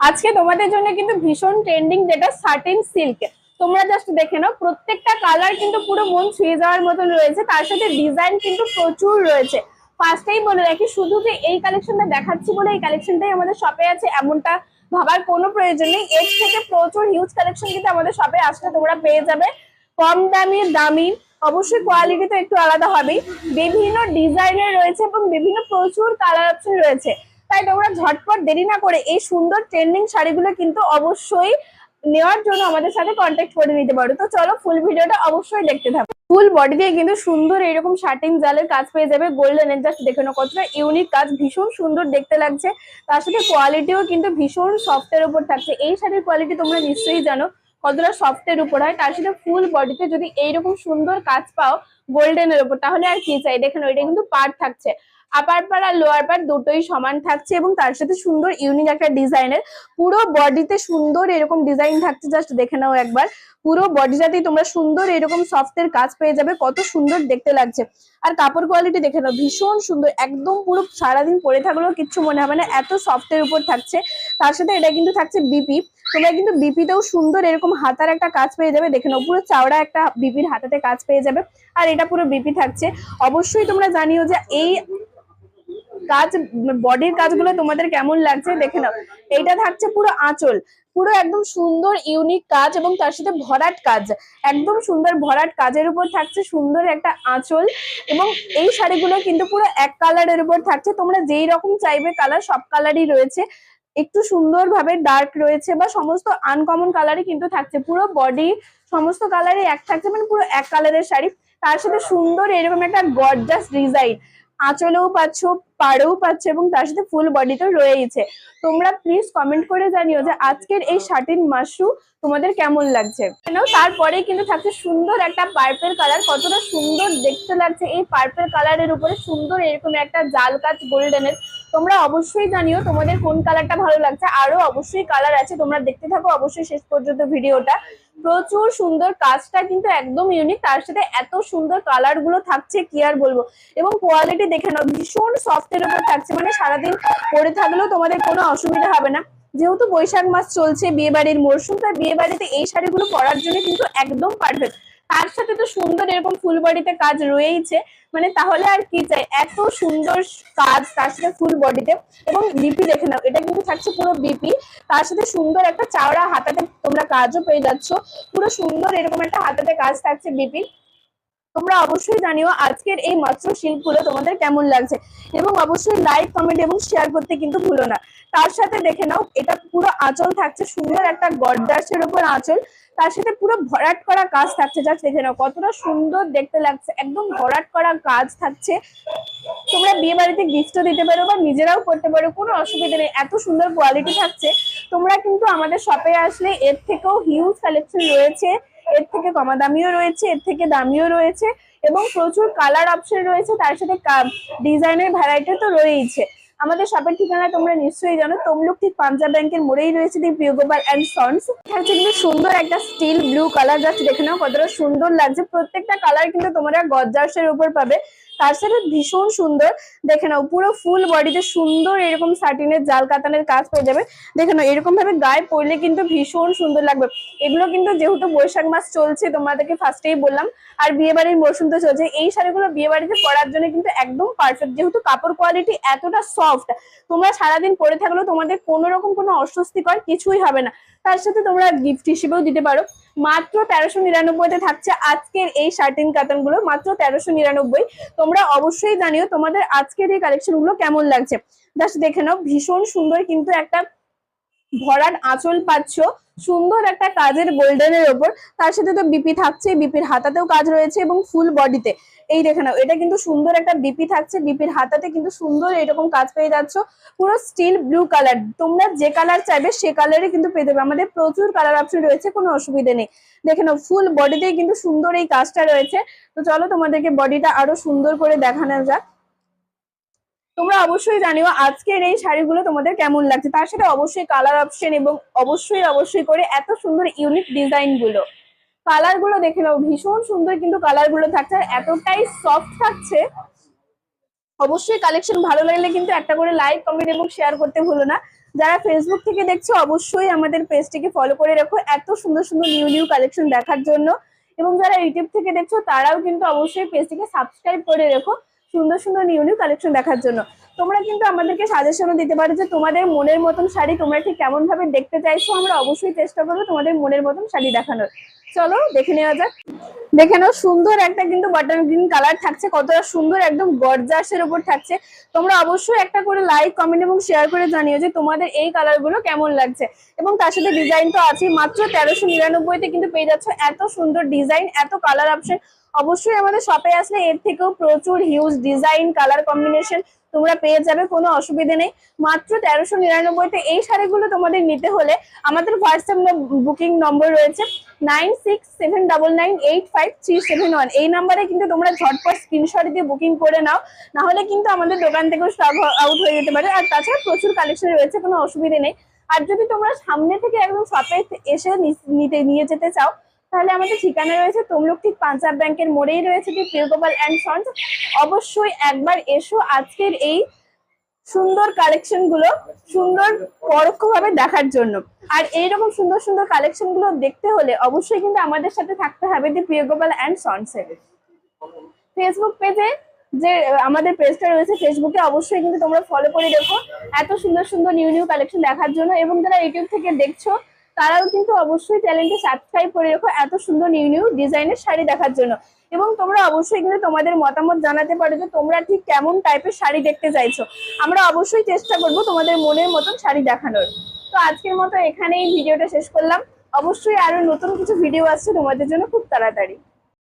আজকে তোমাদের জন্য কিন্তু ভীষণ ট্রেন্ডিং যেটা সার্টিন সিল্ক তোমরা জাস্ট দেখে নাও, প্রত্যেকটা কালার কিন্তু পুরো মন ছুঁয়ে যাওয়ার মতন রয়েছে, তার সাথে ডিজাইন কিন্তু প্রচুর রয়েছে। ফার্স্টেই বলে রাখি, শুধু যে এই কালেকশনটা দেখাচ্ছি বলে এই কালেকশনটাই আমাদের শপে আছে, এমনটা ভাবার কোনো প্রয়োজন নেই। এর থেকে প্রচুর হিউজ কালেকশন কিন্তু আমাদের শপে আসলে তোমরা পেয়ে যাবে। কম দামি দামি, অবশ্যই কোয়ালিটি তো একটু আলাদা হবেই। বিভিন্ন ডিজাইনের রয়েছে এবং বিভিন্ন প্রচুর কালার অপশন রয়েছে। তাই তোমরা ঝটপট দেরি না করে এই সুন্দর ট্রেন্ডিং শাড়িগুলো কিন্তু অবশ্যই নেওয়ার জন্য আমাদের সাথে কন্ট্যাক্ট করে নিতে পারো। তো চলো ফুল ভিডিওটা অবশ্যই দেখতে থাকো। ফুল বডি দিয়ে কিন্তু সুন্দর এইরকম শার্টিং জালের কাজ পেয়ে যাবে। গোল্ডেন এর জাস্ট দেখে নাও কতটা ইউনিক কাজ, ভীষণ সুন্দর দেখতে লাগছে। তার সাথে কোয়ালিটিও কিন্তু ভীষণ সফটের উপর থাকছে। এই শাড়ির কোয়ালিটি তোমরা নিশ্চয়ই জানো কতটা সফটের উপর হয়। তার সাথে ফুল বডিতে যদি এইরকম সুন্দর কাজ পাও গোল্ডেনের উপর, তাহলে আর কি চাই? দেখেন ওইটা কিন্তু পার্ট থাকছে। আপার পার আর লোয়ার পার দুটোই সমান থাকছে এবং তার সাথে সুন্দর ইউনিক একটা ডিজাইনের পুরো বডিতে সুন্দর এরকম ডিজাইন থাকছে জাস্ট দেখে নাও একবার। পুরো বডিটাতেই তোমরা সুন্দর এরকম সফটের কাজ পেয়ে যাবে, কত সুন্দর দেখতে লাগছে। আর কাপড় কোয়ালিটি দেখে নাও, ভীষণ সুন্দর, একদম পুরো সারাদিন পরে থাকলেও কিচ্ছু মনে হবে না, এত সফটের উপর থাকছে। তার সাথে এটা কিন্তু থাকছে বিপি তোমরা কিন্তু বিপিতেও সুন্দর এরকম হাতার একটা কাজ পেয়ে যাবে, দেখে নাও, পুরো চাওড়া একটা বিপির হাতাতে কাজ পেয়ে যাবে। আর এটা পুরো বিপি থাকছে। অবশ্যই তোমরা জানিও যে এই কাজ বডির কাজগুলো তোমাদের কেমন লাগছে দেখে নাও। এইটা থাকছে পুরো আঁচল। পুরো একদম সুন্দর ইউনিক কাজ এবং তার সাথে ভরাট কাজ। একদম সুন্দর ভরাট কাজের উপর থাকছে সুন্দর একটা আঁচল এবং এই শাড়িগুলো কিন্তু পুরো এক কালারের উপর থাকছে। তোমরা যেই রকম চাইবে কালার সব কালারই রয়েছে। একটু সুন্দরভাবে ডার্ক রয়েছে বা সমস্ত আনকমন কালারই কিন্তু থাকছে। পুরো বডি সমস্ত কালারই এক থাকছে মানে পুরো এক কালারের শাড়ি। তার সাথে সুন্দর এরকম একটা গর্জাস ডিজাইন আঁচলেও পাচ্ছ, পাড়েও পাচ্ছ এবং তার সাথে ফুল বডি তো রয়েইছে। তোমরা প্লিজ কমেন্ট করে জানিও যে আজকের এই শার্টিন মাসু তোমাদের কেমন লাগছে। কেন তারপরে কিন্তু থাকছে সুন্দর একটা পার্পেল কালার কতটা সুন্দর দেখতে লাগছে। এই পার্পেল কালারের উপরে সুন্দর এরকম একটা জাল কাজ গোল্ডেনের তোমরা অবশ্যই জানিও তোমাদের কোন কালারটা ভালো লাগছে। আরও অবশ্যই কালার আছে, তোমরা দেখতে থাকো অবশ্যই শেষ পর্যন্ত ভিডিওটা। প্রচুর সুন্দর কাজটা কিন্তু একদম ইউনিক তার সাথে এত সুন্দর কালারগুলো থাকছে, কি আর বলব? এবং কোয়ালিটি দেখে নাও, ভীষণ সফটের উপর থাকছে মানে সারাদিন পরে থাকলেও তোমাদের কোনো অসুবিধা হবে না। যেহেতু বৈশাখ মাস চলছে বিয়ে বাড়ির মরশুম তাই বিয়ে বাড়িতে এই শাড়িগুলো পরার জন্য কিন্তু একদম পারফেক্ট তার সাথে তো সুন্দর এরকম ফুলবাড়িতে কাজ রয়েইছে মানে তাহলে আর কি চাই? এত সুন্দর কাজ তার সাথে ফুল বডিতে এবং বিপি দেখে নাও, এটা কিন্তু থাকছে পুরো বিপি তার সাথে সুন্দর একটা চাওড়া হাতাতে তোমরা কাজও পেয়ে যাচ্ছ। পুরো সুন্দর এরকম একটা হাতাতে কাজ থাকছে বিপি তোমরা অবশ্যই জানিও আজকের এই মৎস্য শিল্পগুলো তোমাদের কেমন লাগছে। এবং অবশ্যই লাইক কমেন্ট এবং শেয়ার করতে কিন্তু ভুলো না। তার সাথে দেখে নাও, এটা পুরো আঁচল থাকছে, সুন্দর একটা গড্ডাসের উপর আঁচল। তার সাথে পুরো ভরাট করা কাজ থাকছে যা দেখে নাও, কতটা সুন্দর দেখতে লাগছে। একদম ভরাট করা কাজ থাকছে। তোমরা বিয়ে বাড়িতে গিফটও দিতে পারো বা নিজেরাও করতে পারো, কোনো অসুবিধা নেই। এত সুন্দর কোয়ালিটি থাকছে। তোমরা কিন্তু আমাদের শপে আসলে এর থেকেও হিউজ কালেকশন রয়েছে। এর থেকে কমা দামিও রয়েছে, এর থেকে দামিও রয়েছে। এবং প্রচুর কালার অপশন রয়েছে। তার সাথে ডিজাইনের ভ্যারাইটি তো রয়েইছে। আমাদের শপের ঠিকানা তোমরা নিশ্চয়ই জানো, তমলুক ঠিক পাঞ্জাব ব্যাংকের মোড়েই রয়েছে দি প্রিয়গোপাল অ্যান্ড সন্স। এখানে কিন্তু সুন্দর একটা স্টিল ব্লু কালার যাচ্ছে দেখে নাও কতটা সুন্দর লাগছে। প্রত্যেকটা কালার কিন্তু তোমরা গজ্জাসের উপর পাবে। তার সাথে ভীষণ সুন্দর। দেখে নাও, পুরো ফুল বডিতে সুন্দর এরকম সাটিনের জাল কাতানের কাজ হয়ে যাবে। দেখে নাও, এরকম ভাবে গায়ে পরলে কিন্তু ভীষণ সুন্দর লাগবে। এগুলো কিন্তু যেহেতু বৈশাখ মাস চলছে, তোমাদেরকে ফার্স্টেই বললাম। আর বিয়ে বাড়ির মরশুম তো চলছে, এই শাড়িগুলো বিয়ে বাড়িতে পরার জন্য কিন্তু একদম পারফেক্ট যেহেতু কাপড় কোয়ালিটি এতটা সফট তোমরা সারাদিন পরে থাকলেও তোমাদের কোনো রকম কোনো অস্বস্তিকর কিছুই হবে না। তার সাথে তোমরা গিফট হিসেবেও দিতে পারো। মাত্র তেরোশো নিরানব্বইতে থাকছে আজকের এই শার্টিন কাতানগুলো মাত্র তেরোশো নিরানব্বই। তোমরা অবশ্যই জানিও তোমাদের আজকের এই কালেকশনগুলো কেমন লাগছে। জাস্ট দেখে নাও, ভীষণ সুন্দর কিন্তু একটা ভরাট আঁচল পাচ্ছ। সুন্দর একটা কাজের গোল্ডেনের ওপর। তার সাথে তো বিপি থাকছে বিপির হাতাতেও কাজ রয়েছে এবং ফুল বডিতে এই দেখে নাও, এটা কিন্তু সুন্দর একটা বিপি থাকছে বিপির হাতাতে কিন্তু সুন্দর এরকম কাজ পেয়ে যাচ্ছ। পুরো স্টিল ব্লু কালার তোমরা যে কালার চাইবে সে কালারই কিন্তু পেয়ে যাবে। আমাদের প্রচুর কালার অপশন রয়েছে, কোনো অসুবিধে নেই। দেখে নাও ফুল বডিতেই কিন্তু সুন্দর এই কাজটা রয়েছে। তো চলো তোমাদেরকে বডিটা আরও সুন্দর করে দেখানো যাক। তোমরা অবশ্যই জানিও আজকের এই শাড়িগুলো তোমাদের কেমন লাগছে। তার সাথে অবশ্যই কালার অপশন এবং অবশ্যই অবশ্যই করে এত সুন্দর ইউনিক ডিজাইনগুলো কালারগুলো দেখে নাও, ভীষণ সুন্দর কিন্তু কালারগুলো থাকছে আর এতটাই সফট থাকছে। অবশ্যই কালেকশন ভালো লাগলে কিন্তু একটা করে লাইক কমেন্ট এবং শেয়ার করতে ভুলো না। যারা ফেসবুক থেকে দেখছ, অবশ্যই আমাদের পেজটিকে ফলো করে রাখো এত সুন্দর সুন্দর নিউ নিউ কালেকশন দেখার জন্য। এবং যারা ইউটিউব থেকে দেখছ, তারাও কিন্তু অবশ্যই পেজটিকে সাবস্ক্রাইব করে রেখো। সুন্দর সুন্দর নিউ নিউ কালেকশন দেখার জন্য। তোমরা কিন্তু আমাদেরকে সাজেশনও দিতে পারো যে তোমাদের মনের মতন শাড়ি তোমরা ঠিক কেমন ভাবে দেখতে চাইছো, আমরা অবশ্যই চেষ্টা করব তোমাদের মনের মতন শাড়ি দেখানোর। চলো, দেখে নেওয়া যাক। দেখে নাও, সুন্দর একটা কিন্তু বাটার গ্রিন কালার থাকছে, কতটা সুন্দর, একদম গর্জাসের উপর থাকছে। তোমরা অবশ্যই একটা করে লাইক কমেন্ট এবং শেয়ার করে জানিও যে তোমাদের এই কালারগুলো কেমন লাগছে। এবং তার সাথে ডিজাইন তো আছে মাত্র তেরোশো নিরানব্বইতে কিন্তু পেয়ে যাচ্ছ এত সুন্দর ডিজাইন এত কালার অপশন অবশ্যই আমাদের শপে আসলে এর থেকেও প্রচুর হিউজ ডিজাইন কালার কম্বিনেশন তোমরা পেয়ে যাবে, কোনো অসুবিধে নেই। মাত্র তেরোশো নিরানব্বইতে এই শাড়িগুলো তোমাদের নিতে হলে আমাদের হোয়াটসঅ্যাপ বুকিং নম্বর রয়েছে। Nine six seven double nine eight five three seven one. এই নাম্বারে কিন্তু তোমরা ঝটপট স্ক্রিনশট দিয়ে বুকিং করে নাও। না হলে কিন্তু আমাদের দোকান থেকেও স্টক আউট হয়ে যেতে পারে। আর তাছাড়া প্রচুর কালেকশন রয়েছে, কোনো অসুবিধে নেই। আর যদি তোমরা সামনে থেকে একদম শপে এসে নিতে, নিয়ে যেতে চাও, তাহলে আমাদের ঠিকানা রয়েছে তমলুক ঠিক পাঞ্জাব ব্যাংকের মোড়েই রয়েছে ঠিক প্রিয়গোপাল অ্যান্ড সন্স অবশ্যই একবার এসো। আজকের এই সুন্দর কালেকশনগুলো সুন্দর পরোক্ষভাবে দেখার জন্য। আর এইরকম সুন্দর সুন্দর কালেকশনগুলো দেখতে হলে অবশ্যই কিন্তু আমাদের সাথে থাকতে হবে যে প্রিয় গোপাল অ্যান্ড সনসে ফেসবুক পেজে যে আমাদের পেজটা রয়েছে ফেসবুকে অবশ্যই কিন্তু তোমরা ফলো করে দেখো। এত সুন্দর সুন্দর নিউ নিউ কালেকশন দেখার জন্য এবং যারা ইউটিউব থেকে দেখছ তারাও কিন্তু অবশ্যই চ্যানেলটি সাবস্ক্রাইব করে রেখো এত সুন্দর নিউ নিউ ডিজাইনের শাড়ি দেখার জন্য। এবং তোমরা অবশ্যই কিন্তু তোমাদের মতামত জানাতে পারো যে তোমরা ঠিক কেমন টাইপের শাড়ি দেখতে চাইছো। আমরা অবশ্যই চেষ্টা করব তোমাদের মনের মতন শাড়ি দেখানোর। তো আজকের মতো এখানেই ভিডিওটা শেষ করলাম। অবশ্যই আরও নতুন কিছু ভিডিও আসছে তোমাদের জন্য খুব তাড়াতাড়ি।